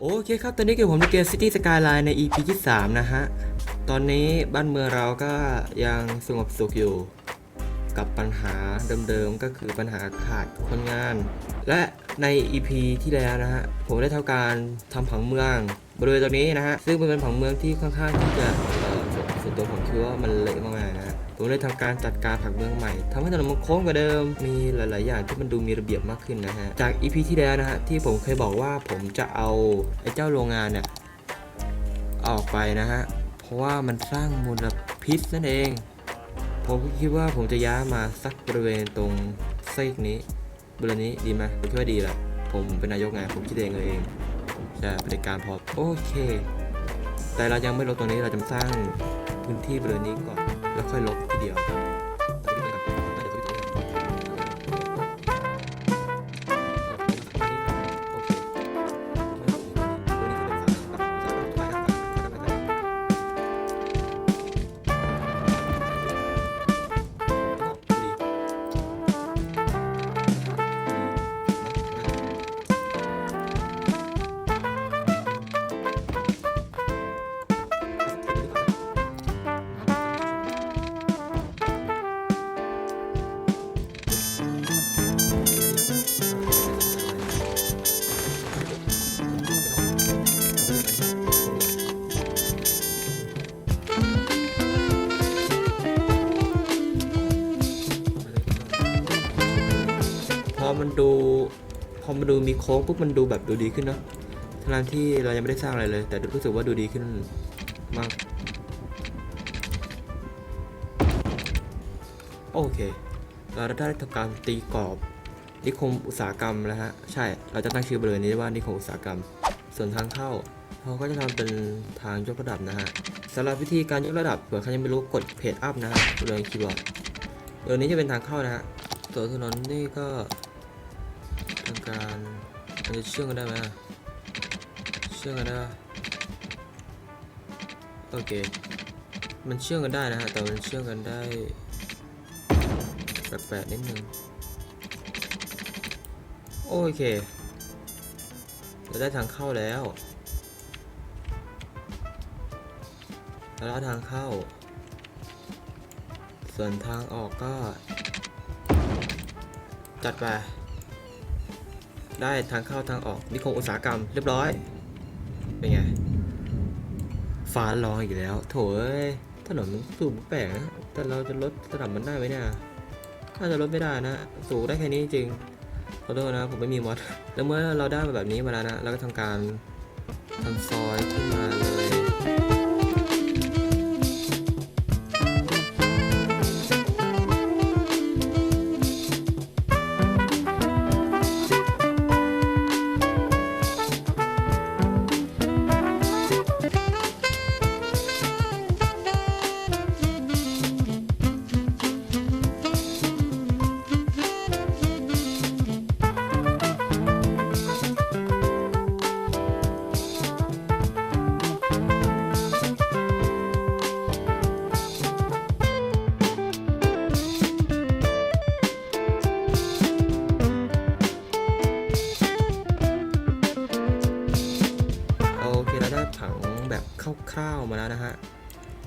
โอเคครับ ตอนนี้เกี่ยวผมในเกม City Skyline ใน EP ที่ 3 นะฮะ ตอนนี้บ้านเมืองเราก็ยังสงบสุขอยู่ กับปัญหาเดิมๆ ก็คือปัญหาขาดคนงาน และใน EP ที่แล้วนะฮะ ผมได้ทำการทำผังเมือง บริเวณตรงนี้นะฮะ ซึ่งมันเป็นผังเมืองที่ค่อนข้างที่จะส่วนตัวผมคิดว่ามันเละ ผมเลยทำการจัดการผังเมืองใหม่ทำให้ถนนมันโค้งกว่าเดิม มีหลาย ๆ อย่างที่มันดูมีระเบียบมากขึ้นนะฮะ จาก EP ที่แล้วนะฮะที่ผมเคยบอกว่าผมจะเอาไอ้เจ้าโรงงานเนี่ยออกไปนะฮะ เพราะว่ามันสร้างมลพิษนั่นเอง ผมคิดว่าผมจะย้ายมาสักบริเวณตรงเซกนี้บริเวณนี้ดีไหมผมคิดว่าดีแหละ ผมเป็นนายกไงผมคิดเองเลยเองใช่บริการพอโอเค แต่เรายังไม่ลบตรงนี้เราจะสร้างพื้นที่บริเวณนี้ก่อน แล้วค่อยลบทีเดียว มันดูมีโค้งปุ๊บมันดูแบบดูดีขึ้นเนอะทั้งที่เรายังไม่ได้สร้างอะไรเลย แต่รู้สึกว่าดูดีขึ้นมาก โอเค เราได้ทำการตีกรอบนิคมอุตสาหกรรมแล้วฮะ ใช่ เราจะตั้งชื่อบริเวณนี้ว่านิคมอุตสาหกรรม ส่วนทางเข้าเราก็จะทำเป็นทางยกระดับนะฮะสำหรับวิธีการยกระดับเผื่อใครยังไม่รู้กดเพจอัพนะฮะบริเวณคีย์บอร์ดบริเวณนี้จะเป็นทางเข้านะฮะส่วนถนนนี่ก็ การมันจะเชื่อมกันได้ไหมเชื่อมกันได้โอเค มันเชื่อมกันได้นะฮะ แต่มันเชื่อมกันได้แปลกๆนิดนึง โอเค เราได้ทางเข้าแล้วเราได้ทางเข้า ส่วนทางออกก็ จัดไป ได้ทางเข้าทางออกนิคมอุตสาหกรรมเรียบร้อย เป็นไง ฟ้าร้องอีกแล้ว โถเอ้ยถนนมันสูงแปลกนะ แต่เราจะลดระดับมันได้ไหมเนี่ยถ้าจะลดไม่ได้นะ สูงได้แค่นี้จริงขอโทษนะ ผมไม่มีมอดแล้วเมื่อเราได้มาแบบนี้มาแล้วนะ เราก็ทำการทำซอยขึ้นมาเลย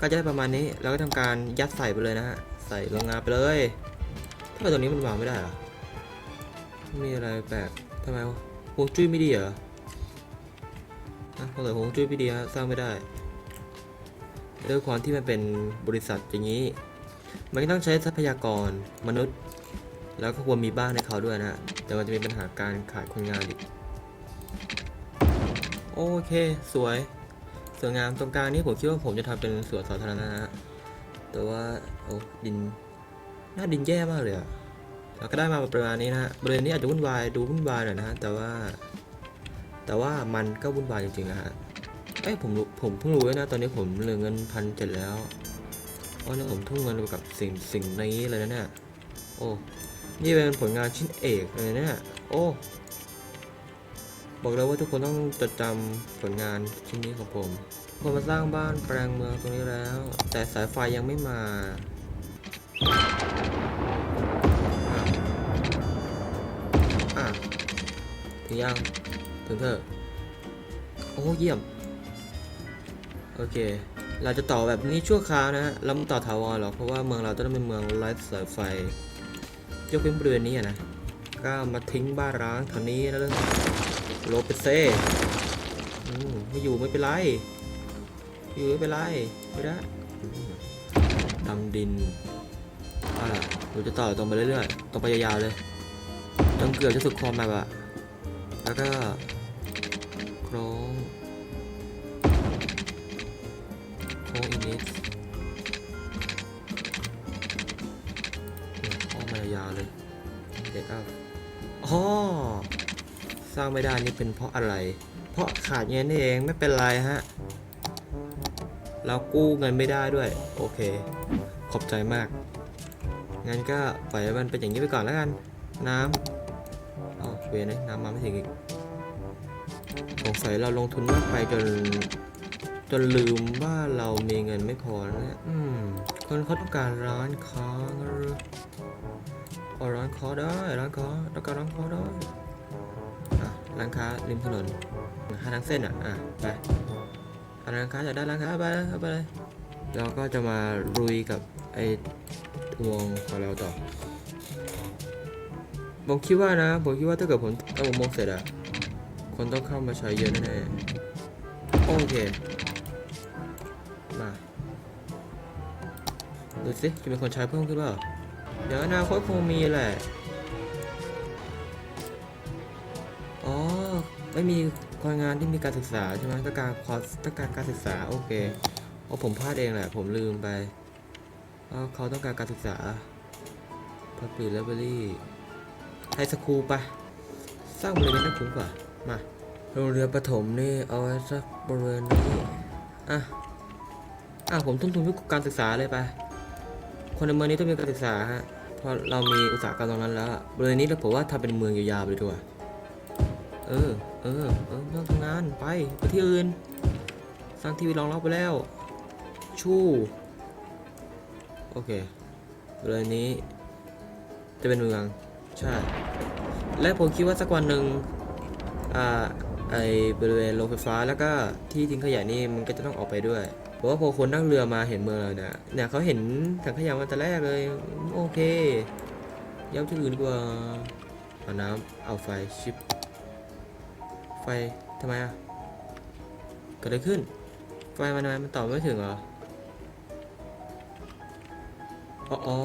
จะได้ประมาณนี้เราก็ทำการยัดใส่ไปเลยนะฮะใส่โรงงานไปเลยทำไมตัวนี้มันวางไม่ได้เหรอมีอะไรแปลกทำไมฮวงจุ้ยไม่ดีเหรอนะเพอเกิดฮวงจุ้ยไม่ดีฮะสร้างไม่ได้ด้วยความที่มันเป็นบริษัทอย่างนี้ มันก็ต้องใช้ทรัพยากรมนุษย์ แล้วก็ควรมีบ้านให้เขาด้วยนะฮะแต่มันจะมีปัญหาการขาดคนงานอีก โอเค สวย สวยงามตรงกลางนี้ผมคิดว่าผมจะทำเป็นสวนสาธารณะนะแต่ว่าโอ้ดินหน้าดินแย่มากเลยอะเราก็ได้มาประมาณนี้นะฮะบริเวณนี้อาจจะวุ่นวายดูวุ่นวายหน่อยนะฮะแต่ว่า แต่ว่ามันก็วุ่นวายจริงๆนะฮะเอ้ยผมผมเพิ่งรู้ด้วยนะตอนนี้ผมเหลือเงินพันเจ็ดแล้วโอ้เนี่ยผมทุ่มเงินไปกับสิ่งสิ่งนี้เลยนะเนี่ยโอ้นี่เป็นผลงานชิ้นเอกเลยนะเนี่ยโอ้ บอกเลยว่าทุกคนต้องจดจำผลงานชิ้นนี้ของผมผมมาสร้างบ้านแปลงเมืองตรงนี้แล้ว แต่สายไฟยังไม่มาอะถึงยังถึงเถอะโอ้เยี่ยม โอเค เราจะต่อแบบนี้ชั่วคราวนะฮะเราไม่ต่อถาวรหรอกเพราะว่าเมืองเราต้องเป็นเมืองไร้สายไฟยกเว้นบริเวณนี้นะก็มาทิ้งบ้านร้างแถวนี้แล้วเลย โลเปเซ่ไม่อยู่ไม่เป็นไร อยู่ไม่เป็นไร ไม่ได้ดำดินเอะเราจะต่อตรงไปเรื่อยๆ ตรงไปยาวๆเลย จนเกือบจะสุดคอมแบบอะแล้วก็โครงโครงอีกนิดเนี่ยอ้อมมายาวเลยเด็กอัพอ๋อ สร้างไม่ได้นี่เป็นเพราะอะไร เพราะขาดเงินนี่เองไม่เป็นไรฮะเรากู้เงินไม่ได้ด้วย โอเค ขอบใจมาก งั้นก็ปล่อยมันเป็นอย่างนี้ไปก่อนแล้วกัน น้ำอ๋อเวนะน้ำมาไม่ถึงอีกสงสัยเราลงทุนมากไปจนจนลืมว่าเรามีเงินไม่พอนะเนี่ยอืมคนเขาต้องการร้านค้าร้านค้าได้ร้านค้าต้องการร้านค้าได้ ร้านค้าริมถนนหาทางเส้นอะอะไปหาร้านค้าอยากได้ร้านค้าไปเลยเอาไปเลยเราก็จะมาลุยกับไอ้อุโมงของเราต่อผมคิดว่านะผมคิดว่าถ้าเกิดผมตั้งอุโมงเสร็จอะคนต้องเข้ามาใช้เยอะแน่ๆโอเคมาดูสิจะมีคนใช้เพิ่มขึ้นเปล่าเดี๋ยวอนาคตคงมีแหละ อ๋อ ไม่มีคนงานที่มีการศึกษาใช่ไหมต้องการคอร์สต้องการการศึกษาโอเคเพราะผมพลาดเองแหละ ผมลืมไปเขาต้องการการศึกษา Public Library ไฮสคูลปะสร้างบริเวณนั้นคุ้มกว่า มาโรงเรียนประถมนี่เอาไว้สักบริเวณนี้อะอะผมทุ่มทุนเพื่อการศึกษาเลยไป คนในเมืองนี้ต้องมีการศึกษาฮะเพราะเรามีอุตสาหกรรมตรงนั้นแล้วบริเวณนี้เราผมว่าทำเป็นเมืองยาวๆไปเลยดีกว่า เออ เออ เออไม่ต้องทำงานไปไปที่อื่น สร้างทีวีรองรับไปแล้ว ชู่ โอเคบริเวณนี้ จะเป็นเมือง ใช่ และผมคิดว่าสักวันหนึ่งอ่า ไอบริเวณโรงไฟฟ้าแล้วก็ที่ทิ้งขยะนี่มันก็จะต้องออกไปด้วย เพราะว่าพอคนนั่งเรือมาเห็นเมืองเราเนี่ยเนี่ยเขาเห็นถังขยะมาแต่แรกเลย โอเคย้ำที่อื่นดีกว่าเอาน้ำเอาไฟชิป ฟทำไมอะ เกิดอะไรขึ้น ไฟมันทำไมมันต่อไม่ถึงเหรอ อ๋อ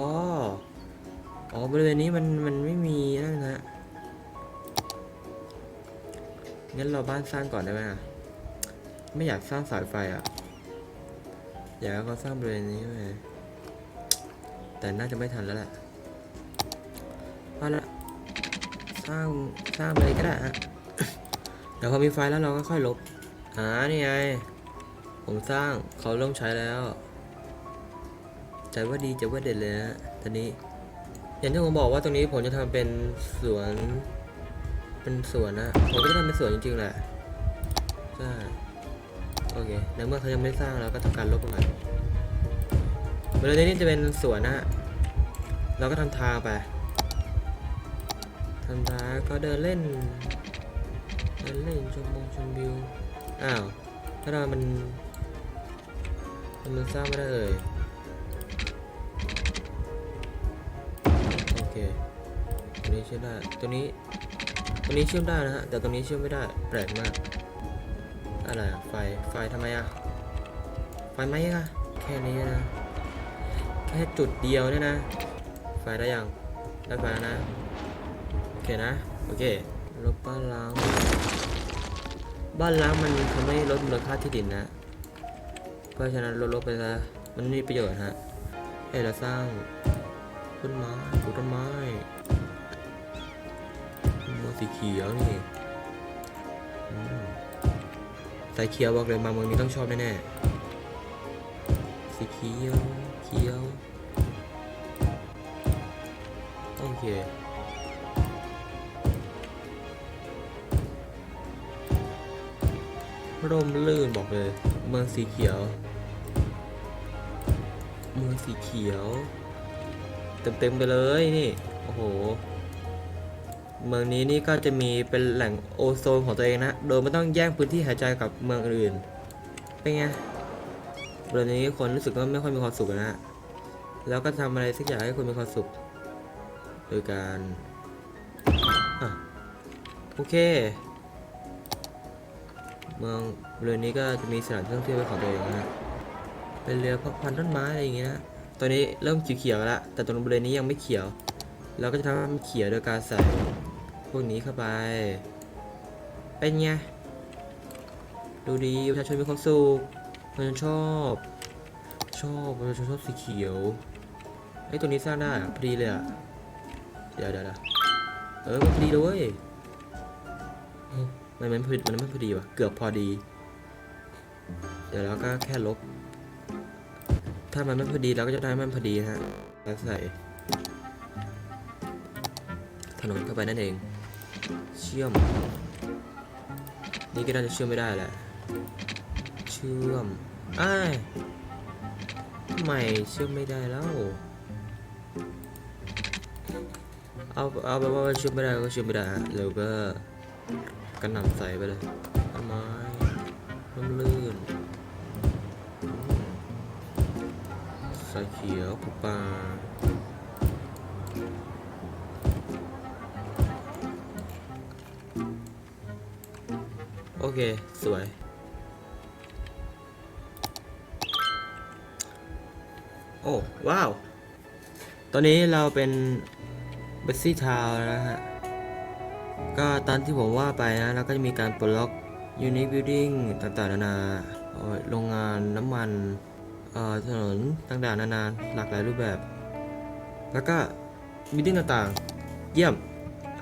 อ๋อบริเวณนี้มันมันไม่มีนั่นนะงั้นเราบ้านสร้างก่อนได้ไหมอะ ไม่อยากสร้างสายไฟอะ อยากให้เขาสร้างบริเวณนี้ไหมแต่น่าจะไม่ทันแล้วแหละเอาละสร้างสร้างไปเลยก็ได้ฮะ เดี๋ยวพอมีไฟแล้วเราก็ค่อยลบ อ่า นี่ไง ผมสร้างเขาเริ่มใช้แล้วใจว่าดีใจว่าเด็ดเลยนะตอนนี้ อย่างที่ผมบอกว่าตรงนี้ผมจะทำเป็นสวน เป็นสวนนะ ผมก็จะทำเป็นสวนจริงๆแหละ ใช่ โอเคในเมื่อเขายังไม่สร้างเราก็ทำการลบมันบริเวณนี้จะเป็นสวนนะฮะ เราก็ทำทางไปทำทางก็เดินเล่น เดินเล่นชมมงชมวิว อ้าว ถ้าเรามัน มันสร้างไม่ได้เลย โอเค ตัวนี้เชื่อมได้ ตัวนี้ ตัวนี้เชื่อมได้นะฮะ แต่ตัวนี้เชื่อมไม่ได้ แปลกมาก อะไรอะไฟ ไฟทำไมอะไฟไหมอะแค่นี้นะ แค่จุดเดียวเนี่ยนะ ไฟได้ยัง ได้ไฟแล้วนะ โอเคนะ โอเค ลบบ้านล้าง บ้านล้างมันทำให้ลดมูลค่าที่ดินนะ เพราะฉะนั้นลดลบไปซะมันไม่มีประโยชน์ฮะให้เราสร้างต้นไม้ปลูกต้นไม้ต้นไม้สีเขียวนี่สายเขียวบอกเลยมาเมืองนี้ต้องชอบแน่ๆสีเขียวเขียวโอเค ร่มลื่นบอกเลย เมืองสีเขียว เมืองสีเขียว เต็มๆไปเลยนี่ โอ้โห เมืองนี้นี่ก็จะมีเป็นแหล่งโอโซนของตัวเองนะ โดยไม่ต้องแย่งพื้นที่หายใจกับเมืองอื่น เป็นไงเรื่องนี้คนรู้สึกว่าไม่ค่อยมีความสุขนะ แล้วก็ทำอะไรสักอย่างให้คนมีความสุข โดยการอโอเค เมืองเรือนี้ก็จะมีสถานที่ท่องเที่ยวเป็นของตัวเองนะเป็นเรือพันต้นไม้อะไรอย่างเงี้ยนะตอนนี้เริ่มเขียวๆแล้ว แต่ตรงบริเวณนี้ยังไม่เขียว เราก็จะทำให้มันเขียวโดยการใส่พวกนี้เข้าไป เป็นไง ดูดีประชาชนมีความสุขประชาชนชอบ ชอบประชาชนชอบสีเขียวไอ้ตัวนี้สร้างได้พอดีเลยอะเดี๋ยวเดี๋ยวเออพอดีเลยเว้ย มันมันพอดีมันไม่พอดีว่ะ เกือบพอดี เดี๋ยวเราก็แค่ลบ ถ้ามันไม่พอดีเราก็จะได้มันพอดีฮะแล้วใส่ ถนนเข้าไปนั่นเอง เชื่อม นี่ก็น่าจะเชื่อมไม่ได้แหละ เชื่อมอ้ายทำไมเชื่อมไม่ได้แล้วเอาเอาไปนว่าเชื่อมไม่ได้ก็เชื่อมไม่ได้แล้วก็ กระหน่ำใส่ไปเลยต้นไม้ร่มรื่นสายเขียวปูปลาโอเค สวย โอ้ ว้าว ตอนนี้เราเป็นเบสซี่ทาวนะฮะ ก็ตามที่ผมว่าไปนะแล้วก็จะมีการปลดล็อก Unique Building ต่างๆนานาโรงงานน้ำมันถนนต่างๆนานาหลากหลายรูปแบบ แล้วก็บิลดิ้งต่างๆ เยี่ยม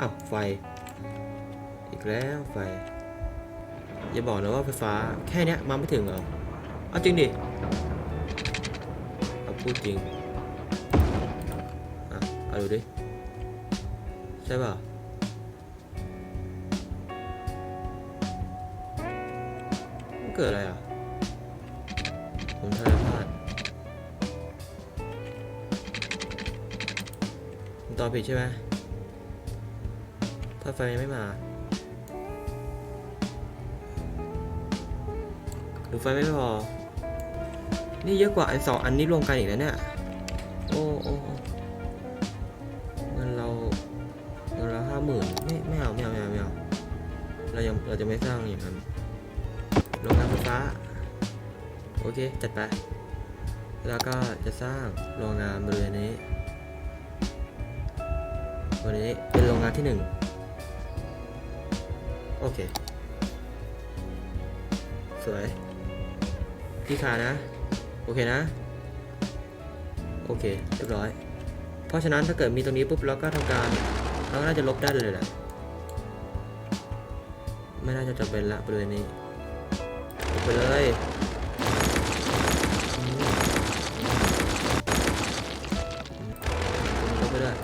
อ้าวไฟ อีกแล้วไฟ อย่าบอกนะว่าไฟฟ้าแค่นี้มาไม่ถึงเหรอเอาจริงดิเอาพูดจริงอะเอาดูดิ ใช่ป่ะ กิดอะไรอะ ผมทำอะไรพลาดผมตอบผิดใช่ไหม ถ้าไฟไม่มาหรือไฟไม่พอ นี่เยอะกว่าไอ้สองอันนี้รวมกันอีกแล้วเนี่ย โอ้โอ้เงินเราเงินเราห้าหมื่นไม่ไม่เอาไม่เอาไม่เอาไม่เอา เรายังเราจะไม่สร้างอย่างนั้น ฟ้า โอเค จัดไป แล้วก็จะสร้างโรงงานบริเวณนี้บริเวันนี้เป็นโรงงานที่หนึ่งโอเค สวยที่ขานะ โอเคนะ โอเค เรียบร้อย เพราะฉะนั้นถ้าเกิดมีตรงนี้ปุ๊บเราก็ทำการ เราก็น่าจะลบได้เลยแหละไม่น่าจะจำเป็นละบริเวณนี้ ไปเลยอืมลบไปเลย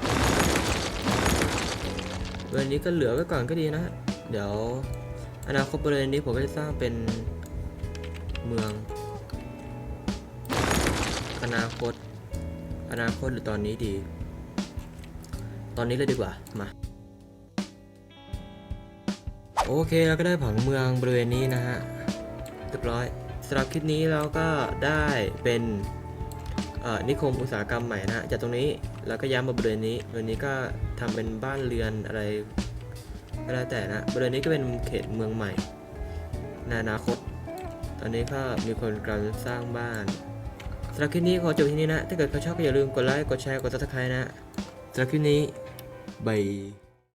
บริเวนี้ก็เหลือไว้ก่อนก็ดีนะ เดี๋ยวอนาคตบริเวณนี้ผมก็จะสร้างเป็นเมือง อนาคต อนาคตหรือตอนนี้ดี ตอนนี้เลยดีกว่า มาโอเคเราก็ได้ผังเมืองบริเวณนี้นะฮะ รียบร้อยสำหรับคลิปนี้เราก็ได้เป็นนิคมอุตสาหกรรมใหม่นะฮะจากตรงนี้แล้วก็ย้ายมาบริเวณนี้บริเวณนี้ก็ทำเป็นบ้านเรือนอะไรก็แล้วแต่นะบริเวณนี้ก็เป็นเขตเมืองใหม่ในอนาคต ตอนนี้ก็มีคนกำลังสร้างบ้านสำหรับคลิปนี้ขอจบที่นี่นะ ถ้าเกิดใครชอบก็อย่าลืมกดไลค์กดแชร์กด subscribe นะสำหรับคลิปนี้บาย